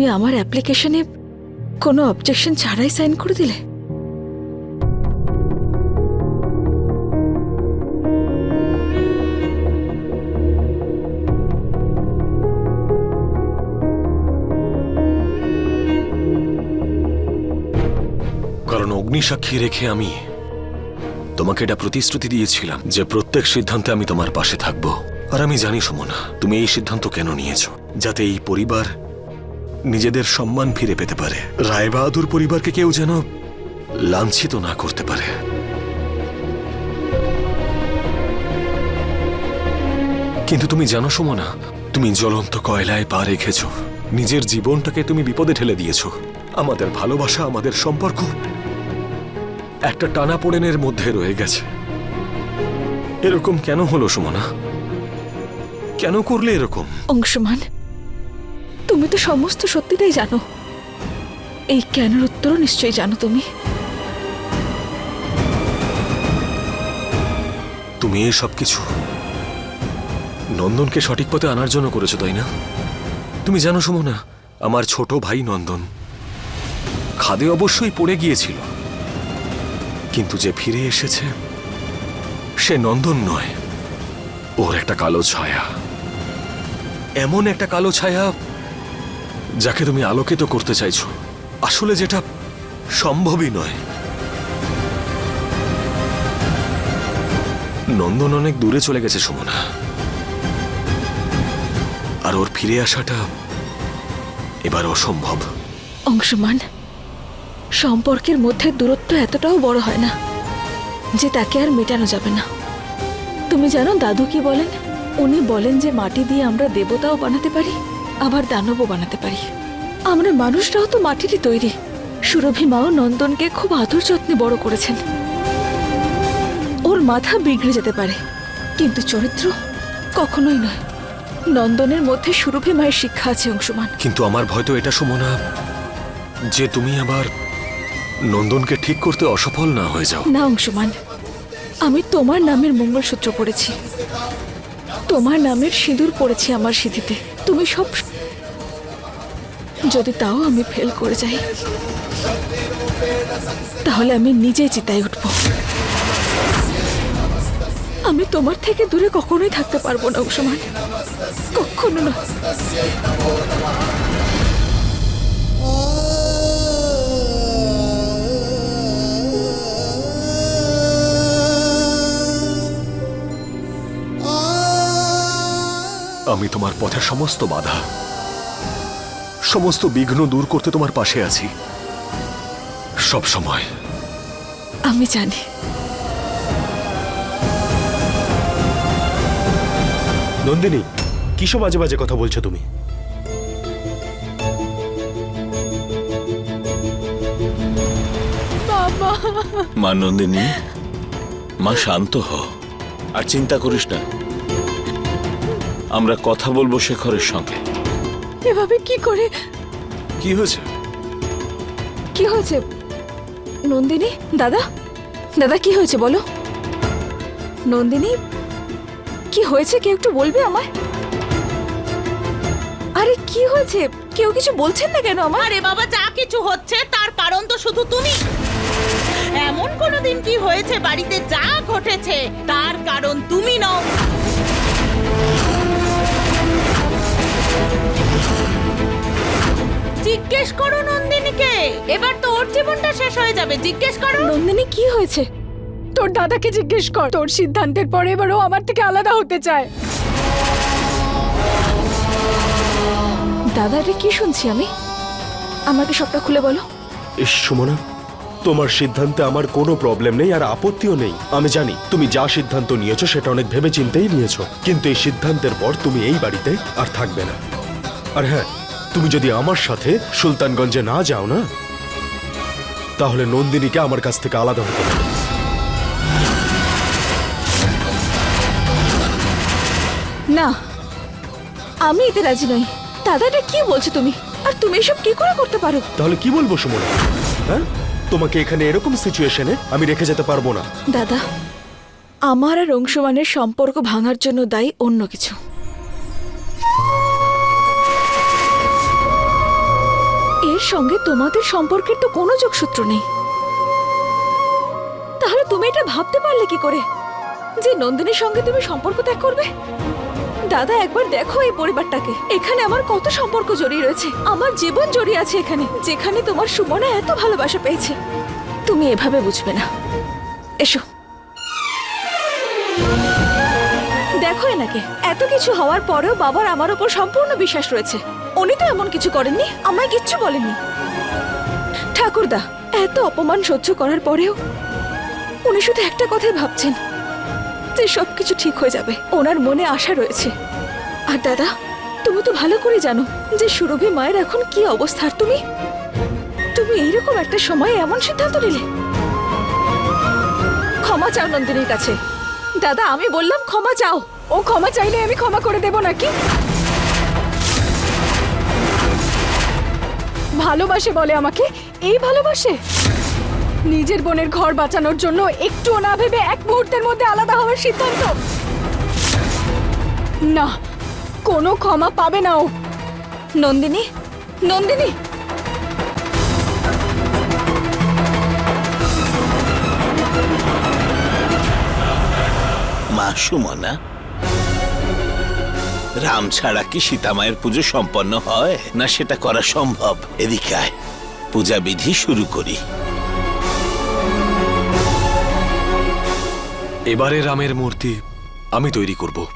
তুমি আমার অ্যাপ্লিকেশনে কোনো অবজেকশন ছাড়াই সাইন করে দিলে? কারণ অগ্নিসাক্ষী রেখে আমি তোমাকে এটা প্রতিশ্রুতি দিয়েছিলাম যে প্রত্যেক সিদ্ধান্তে আমি তোমার পাশে থাকব। আর আমি জানি সুমনা, তুমি এই সিদ্ধান্ত কেন নিয়েছো? যাতে এই পরিবার নিজেদের সম্মান ফিরে পেতে পারে। রায়বাহাদুর পরিবারকে কেউ যেন লাঞ্ছিত না করতে পারে। কিন্তু তুমি জানো সুমনা, তুমি জ্বলন্ত কয়লায় পা রেখেছ। নিজের জীবনটাকে তুমি বিপদে ঠেলে দিয়েছ। আমাদের ভালোবাসা, আমাদের সম্পর্ক একটা টানা টানাপোড়েনের মধ্যে রয়ে গেছে। এরকম কেন হলো সুমনা? কেন করলে এরকম? অংশমান তুমি তো সমস্ত সত্যিটাই জানো। এই কেনের উত্তরও নিশ্চয়ই জানো তুমি। তুমি এই সব কিছু নন্দনকে সঠিক পথে আনার জন্য করেছ, তাই না? তুমি জানো সুমনা, আমার ছোট ভাই নন্দন খাদে অবশ্যই পড়ে গিয়েছিল। কিন্তু যে ফিরে এসেছে, সে নন্দন নয়। ওর একটা কালো ছায়া। এমন একটা কালো ছায়া যাকে তুমি আলোকিত করতে চাইছো। আসলে যেটা সম্ভবই নয়। নন্দন অনেক দূরে চলে গেছে, সুমনা। আর ওর ফিরে আসাটা এবার অসম্ভব। অংশমান, সম্পর্কের মধ্যে দূরত্ব এতটাও বড় হয় না যে তাকে আর মেটানো যাবে না। তুমি জানো দাদু কি বলেন? উনি বলেন যে মাটি দিয়ে আমরা দেবতাও বানাতে পারি। আবার দানবও বানাতে পারি। আমরা মানুষরাও তো মাটিরই তৈরি। সুরভি মাও নন্দনকে খুব আদর যত্নে বড় করেছেন। ওর মাথা বিগড়ে যেতে পারে কিন্তু চরিত্র কখনোই নয়। নন্দনের মধ্যে সুরভি মায়ের শিক্ষা আছে অংশমান। কিন্তু আমার ভয় তো এটা সুমনা যে তুমি আবার নন্দনকে ঠিক করতে অসফল না হয়ে যাও। না অংশমান। আমি তোমার নামের মঙ্গলসূত্র পড়েছি। তোমার নামের সিঁদুর পড়েছি আমার সিঁথিতে। তুমি সব যদি তাও আমি ফেল করে যাই, তাহলে আমি নিজেই চিতায় উঠব। আমি তোমার থেকে দূরে কখনোই থাকতে পারব না অংশমান কখনো না। আমি তোমার পথে সমস্ত বাধা সমস্ত বিঘ্ন দূর করতে তোমার পাশে আছি। সব সময়। আমি জানি। নন্দিনী কিসব বাজে বাজে কথা বলছো তুমি? মা নন্দিনী মা শান্ত হ আর চিন্তা করিস না। আমরা কথা বলব শেখরের সঙ্গে। এভাবে কি করে? কি হয়েছে? কি হয়েছে? নন্দিনী দাদা? দাদা কি হয়েছে বলো? নন্দিনী কি হয়েছে? কেউ একটু বলবে আমায়? আরে কি হয়েছে? কেউ কিছু বলছেন না কেন আমার আরে বাবা যা কিছু হচ্ছে তার কারণ তো শুধু তুমি। এমন কোনো দিন কি হয়েছে? বাড়িতে যা ঘটেছে তার কারণ তুমি নও। জিজ্ঞেস করো নন্দিনীকে। এবার তো ওর জীবনটা শেষ হয়ে যাবে জিজ্ঞেস করো। নন্দিনী কি হয়েছে? তোর দাদাকে জিজ্ঞেস কর। তোর সিদ্ধান্তের পরে এবার ও আমার থেকে আলাদা হতে চায়। দাদা রে কি শুনছি আমি? আমাকে সবটা খুলে বলো। ইস সুমনা তোমার সিদ্ধান্তে আমার কোনো প্রবলেম নেই আর আপত্তিও নেই। আমি জানি তুমি যা সিদ্ধান্ত নিয়েছো সেটা অনেক ভেবে চিন্তেই নিয়েছো। কিন্তু এই সিদ্ধান্তের পর তুমি এই বাড়িতে আর থাকবে না। আর হ্যাঁ তুমি যদি আমার সাথে সুলতানগঞ্জে না যাও না তাহলে নন্দিনীকে আমার কাছ থেকে আলাদা হতে হবে। না আমি এতে রাজি নই। দাদা এটা কি বলছো তুমি? আর তুমি এসব কি করে করতে পারো? তাহলে কি বলব সুমনা? হ্যাঁ? তোমাকে এখানে এরকম সিচুয়েশনে আমি রেখে যেতে পারব না। দাদা আমার আর অংশমানের সম্পর্ক ভাঙার জন্য দায়ী অন্য কিছু। এর সঙ্গে তোমাদের সম্পর্কের তো কোনো যোগসূত্র নেই। তাহলে তুমি এটা ভাবতে পারলে কি করে? যে নন্দিনীর সঙ্গে তুমি সম্পর্ক ত্যাগ করবে? দাদা, একবার দেখো এই পরিবারটাকে। এখানে আমার কত সম্পর্ক জড়িয়ে রয়েছে। আমার জীবন জড়িয়ে আছে এখানে, যেখানে তোমার সুমনা এত ভালোবাসা পেয়েছে। তুমি এভাবে বুঝবে না। এসো। দেখো এনাকে এত কিছু হওয়ার পরেও বাবার আমার উপর সম্পূর্ণ বিশ্বাস রয়েছে। উনি তো এমন কিছু করেননি, আমায় কিচ্ছু বলেননি। ঠাকুরদা, এত অপমান সহ্য করার পরেও উনি শুধু একটা কথাই ভাবছেন, যে সবকিছু ঠিক হয়ে যাবে। ওনার মনে আশা রয়েছে। আর দাদা, তুমি তো ভালো করে জানো যে সুরভি মায়ের এখন কি অবস্থা। তুমি? তুমি এইরকম একটা সময়ে এমন সিদ্ধান্ত নিলে? ক্ষমা চাও নন্দিনীর কাছে। দাদা, আমি বললাম ক্ষমা চাও। ও ক্ষমা চাইলে আমি ক্ষমা করে দেব নাকি? ভালোবাসে বলে আমাকে? এই ভালোবাসে? নিজের বোনের ঘর বাঁচানোর জন্য একটুও না ভেবে এক মুহূর্তের মধ্যে আলাদা হওয়ার সিদ্ধান্ত। না, কোনো ক্ষমা পাবে না ও। নন্দিনী নন্দিনী! মা সুমনা রাম ছাড়া কি সীতামায়ের পুজো সম্পন্ন হয়? না সেটা করা সম্ভব? এদিকে পূজা বিধি শুরু করি। এবারে রামের মূর্তি আমি তৈরি করব।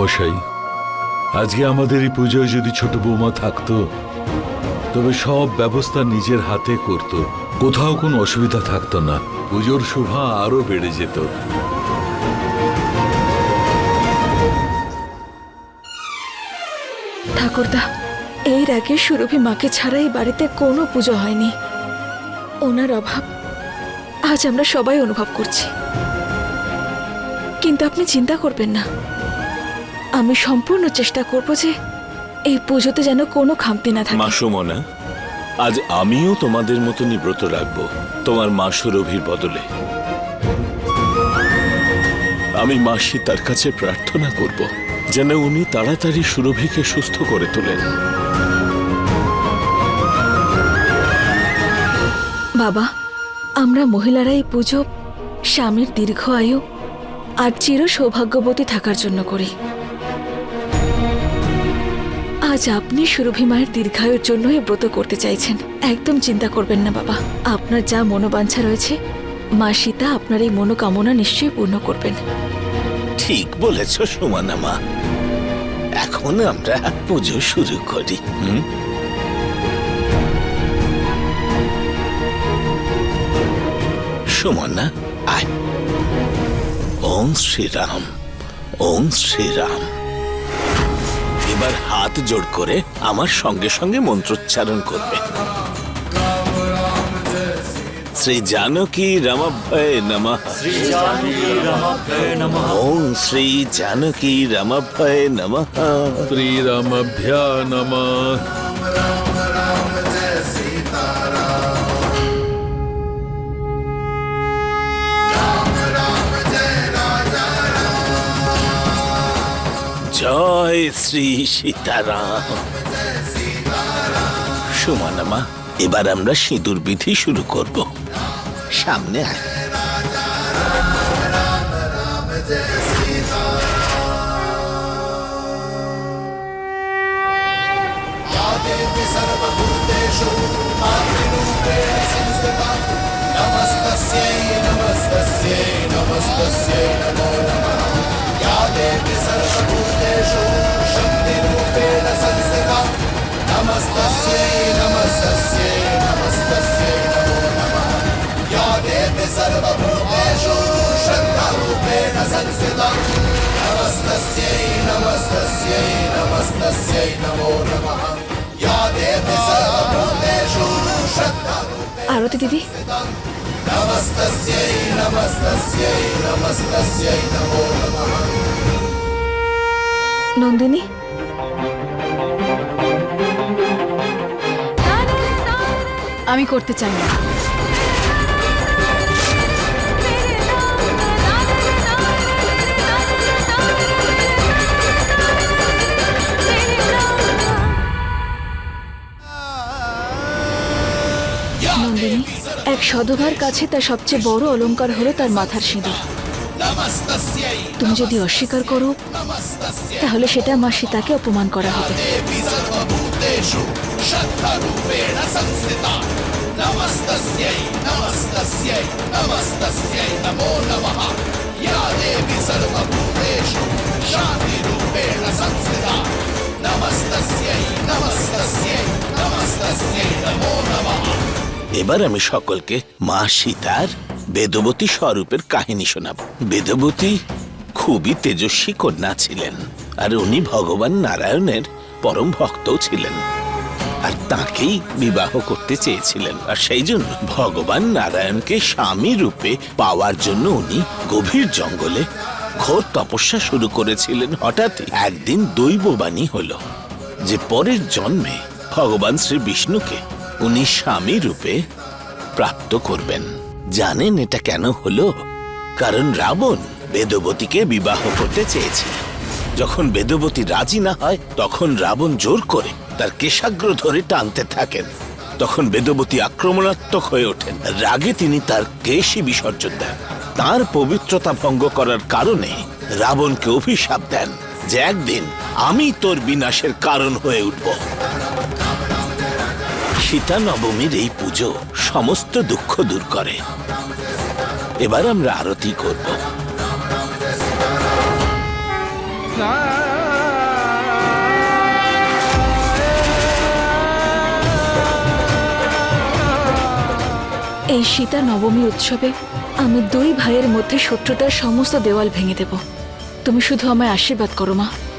মশাই, আজকে আমাদের এই পুজোয় যদি ছোট বৌমা থাকতো, তবে সব ব্যবস্থা নিজের হাতে করত। কোথাও কোনো অসুবিধা থাকতো না। পুজোর শোভা আরও বেড়ে যেত। ঠাকুরদা, এর আগে সুরভি মাকে ছাড়া এই বাড়িতে কোনো পুজো হয়নি। ওনার অভাব, আজ আমরা সবাই অনুভব করছি। কিন্তু আপনি চিন্তা করবেন না। আমি সম্পূর্ণ চেষ্টা করব যে এই পুজোতে যেন কোনো খামতি না থাকে। সুমনা আজ আমিও তোমাদের মতনই ব্রত রাখব তোমার মা সুরভির বদলে। আমি মা সীতার কাছে প্রার্থনা করব যেন উনি তাড়াতাড়ি সুরভিকে সুস্থ করে তোলেন। বাবা আমরা মহিলারা এই পুজো স্বামীর দীর্ঘ আয়ু আর চির সৌভাগ্যবতী থাকার জন্য করি। আজ আপনি সুরভি মায়ের দীর্ঘায়ুর জন্য এই ব্রত করতে চাইছেন। একদম চিন্তা করবেন না, বাবা। আপনার যা মনোবাঞ্ছা রয়েছে, মা সীতা আপনার এই মনোকামনা নিশ্চয়ই পূর্ণ করবেন। ঠিক বলেছ, সুমনা মা। এখন আমরা পুজো শুরু করি, হুম? সুমনা, আয়। ওম শ্রীরাম ওম শ্রীরাম। এবার হাত জোড় করে আমার সঙ্গে সঙ্গে মন্ত্রোচ্চারণ করবে। শ্রী জানকী রমাভয় নম। ওম শ্রী জানকী রমাভয় নমঃ। শ্রীরামভ্যা নমঃ। জয় শ্রী সীতারাম। সুমনা মা এবার আমরা সিঁদুর বিধি শুরু করব। সামনে আয়। నమస్తస్యే నమస్తస్యే నమస్తస్యే నమో నమః యా దేవి సర్వభూతేషు శక్తరూపేణ సంస్థితం నమస్తస్యే నమస్తస్యే నమస్తస్యై నమో నమః యా దేవి సర్వభూతేషు శక్తరూపేణ ఆరతి దిది నమస్తస్యై నమస్తస్యై నమస్తస్యై నమో నమః నందిని আমি করতে চাই না। এক সধবার কাছে তার সবচেয়ে বড় অলঙ্কার হলো তার মাথার সিঁদুর। তুমি যদি অস্বীকার করো, তাহলে সেটা মা সীতাকে অপমান করা হবে এবার আমি সকলকে মা সীতার বেদবতী স্বরূপের কাহিনী শোনাব। বেদবতী খুবই তেজস্বী কন্যা ছিলেন, আর উনি ভগবান নারায়ণের পরম ভক্তও ছিলেন। আর তাকেই বিবাহ করতে চেয়েছিলেন। আর সেই জন্য ভগবান নারায়ণকে স্বামী রূপে পাওয়ার জন্য উনি গভীর জঙ্গলে ঘোর তপস্যা শুরু করেছিলেন। হঠাৎই একদিন দৈববাণী হলো যে পরের জন্মে ভগবান শ্রী বিষ্ণুকে উনি স্বামী রূপে প্রাপ্ত করবেন। জানেন এটা কেন হলো? কারণ রাবণ বেদবতীকে বিবাহ করতে চেয়েছিলেন। যখন বেদবতী রাজি না হয়, তখন রাবণ জোর করে তার কেশাগ্র ধরে টানতে থাকেন। তখন বেদবতী আক্রমণাত্মক হয়ে ওঠেন। রাগে তিনি তার কেশই বিসর্জন দেন। তার পবিত্রতা ভঙ্গ করার কারণে রাবণকে অভিশাপ দেন যে, একদিন আমি তোর বিনাশের কারণ হয়ে উঠব। সীতা নবমীর এই পুজো সমস্ত দুঃখ দূর করে। এবার আমরা আরতি করব। এই সীতা নবমী উৎসবে আমি দুই ভাইয়ের মধ্যে শত্রুতার সমস্ত দেওয়াল ভেঙে দেব। তুমি শুধু আমায় আশীর্বাদ করো, মা।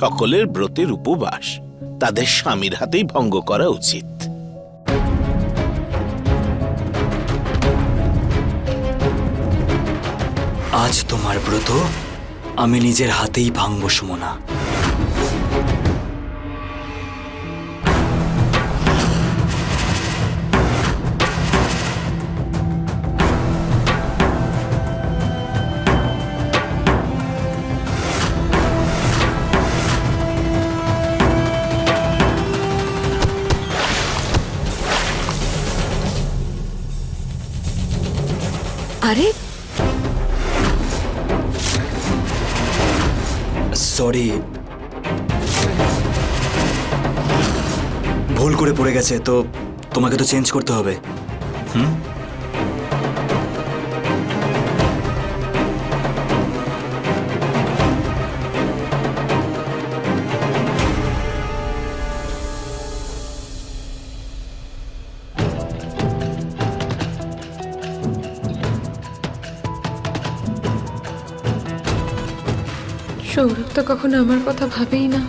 সকলের ব্রতের উপবাস। তাদের স্বামীর হাতেই ভঙ্গ করা উচিত। আজ তোমার ব্রত আমি নিজের হাতেই ভাঙব, সুমনা। সরি। ভুল করে পড়ে গেছে তো তোমাকে তো চেঞ্জ করতে হবে। হুম? সৌরভ তো কখনো আমার কথা ভাবেই না।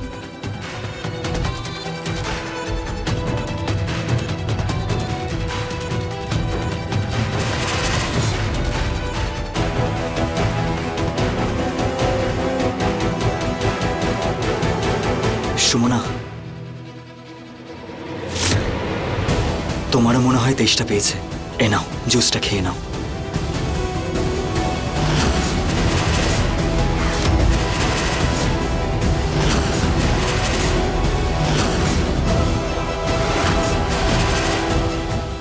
সুমনা, তোমারও মনে হয় তেষ্টা পেয়েছে। এ নাও, জুসটা খেয়ে নাও।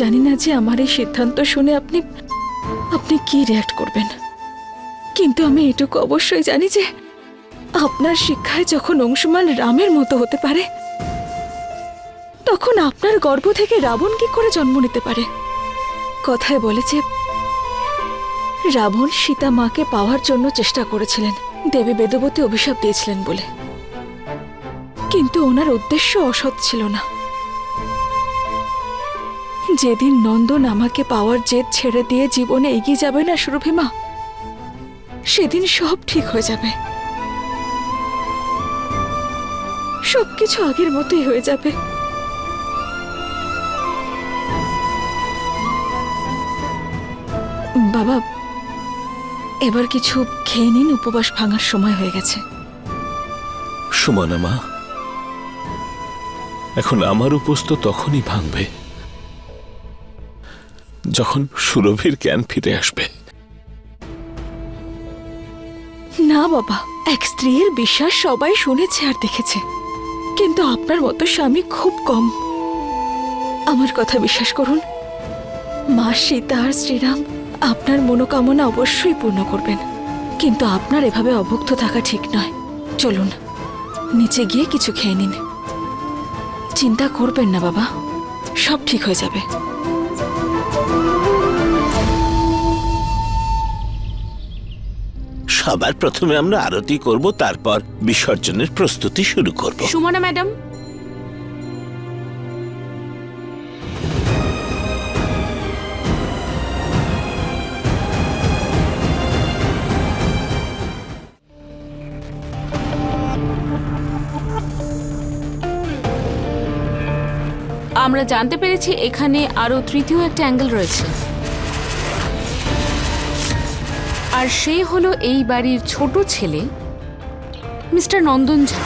জানি না যে আমার এই সিদ্ধান্ত শুনে আপনি আপনি কি রিয়াক্ট করবেন। কিন্তু আমি এটুকু অবশ্যই জানি যে আপনার শিক্ষায় যখন অংশুমান রামের মতো হতে পারে, তখন আপনার গর্ভ থেকে রাবণ কি করে জন্ম নিতে পারে? কথায় বলেছে রাবণ সীতা মাকে পাওয়ার জন্য চেষ্টা করেছিলেন, দেবী বেদবতী অভিশাপ দিয়েছিলেন বলে। কিন্তু ওনার উদ্দেশ্য অসৎ ছিল না। যেদিন নন্দন আমাকে পাওয়ার জেদ ছেড়ে দিয়ে জীবনে এগিয়ে যাবে না সুরভিমা সেদিন সব ঠিক হয়ে যাবে। সবকিছু আগের মতোই হয়ে যাবে। বাবা, এবার কিছু খেয়ে নিন, উপবাস ভাঙার সময় হয়ে গেছে। সুমনা মা, এখন আমার উপোস তো তখনই ভাঙবে। যখন সুরভির জ্ঞান ফিরে আসবে। না বাবা, এক স্ত্রীর বিশ্বাস সবাই শুনেছে আর দেখেছে। কিন্তু আপনার মতো স্বামী খুব কম। আমার কথা বিশ্বাস করুন, মা সীতা আর শ্রীরাম আপনার মনোকামনা অবশ্যই পূর্ণ করবেন। কিন্তু আপনার এভাবে অভুক্ত থাকা ঠিক নয়। চলুন, নিচে গিয়ে কিছু খেয়ে নিন। চিন্তা করবেন না বাবা, সব ঠিক হয়ে যাবে। সবার প্রথমে আমরা আরতি করব, তারপর বিসর্জনের প্রস্তুতি শুরু করব। সুমনা ম্যাডাম। আমরা জানতে পেরেছি এখানে আরও তৃতীয় একটা অ্যাঙ্গেল রয়েছে। আর সে হলো এই বাড়ির ছোট ছেলে, মিস্টার নন্দন ঝা।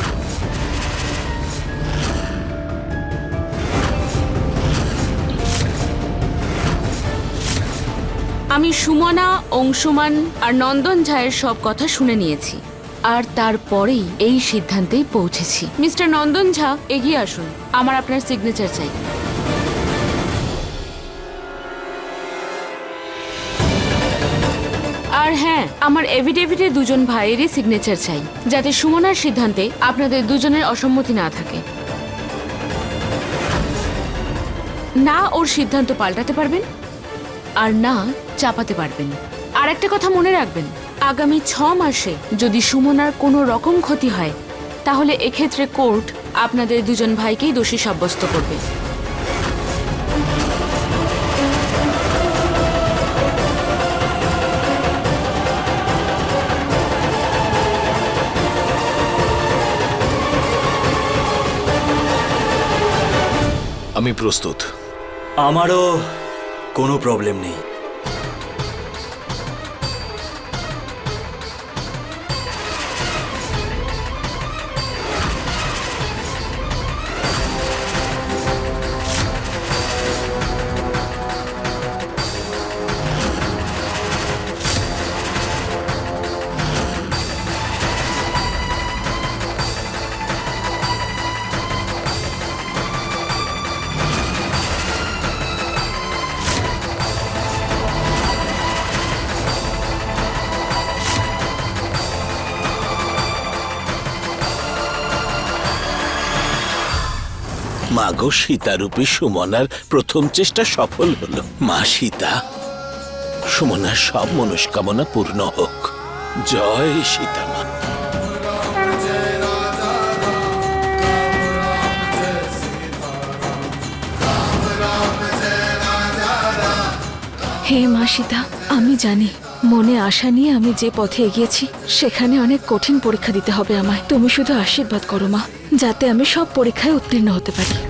আমি সুমনা, অংশুমান আর নন্দন ঝায়ের সব কথা শুনে নিয়েছি, আর তারপরেই এই সিদ্ধান্তেই পৌঁছেছি। মিস্টার নন্দন ঝা, এগিয়ে আসুন, আমার আপনার সিগনেচার চাই। আর হ্যাঁ আমার এভিডেভিটে দুজন ভাইয়েরই সিগনেচার চাই। যাতে সুমনার সিদ্ধান্তে আপনাদের দুজনের অসম্মতি না থাকে। না, ওর সিদ্ধান্ত পাল্টাতে পারবেন আর না, চাপাতে পারবেন। আর একটা কথা মনে রাখবেন, আগামী ছ মাসে যদি সুমনার কোনো রকম ক্ষতি হয়, তাহলে এক্ষেত্রে কোর্ট আপনাদের দুজন ভাইকেই দোষী সাব্যস্ত করবে। আমি প্রস্তুত। আমারও কোনো প্রবলেম নেই। মাগো সীতারূপী সুমনার প্রথম চেষ্টা সফল হলো। মা সীতা, সুমনার সব মনস্কামনা পূর্ণ হোক। জয় সীতা মা। হে মা সীতা, আমি জানি মনে আশা নিয়ে আমি যে পথে এগিয়েছি, সেখানে অনেক কঠিন পরীক্ষা দিতে হবে আমায়। তুমি শুধু আশীর্বাদ করো মা, যাতে আমি সব পরীক্ষায় উত্তীর্ণ হতে পারি।